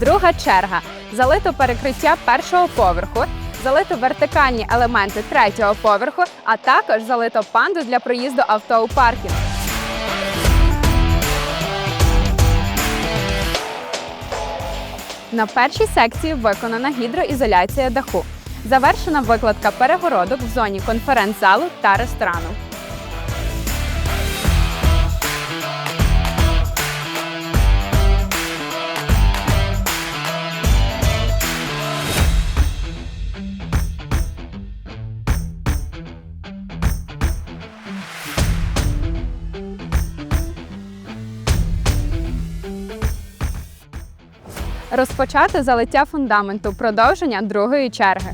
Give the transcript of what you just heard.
Друга черга залито перекриття першого поверху, залито вертикальні елементи третього поверху, а також залито панду для проїзду авто у паркінг. На першій секції виконана гідроізоляція даху. Завершена викладка перегородок в зоні конференц-залу та ресторану. Розпочати залиття фундаменту продовження другої черги.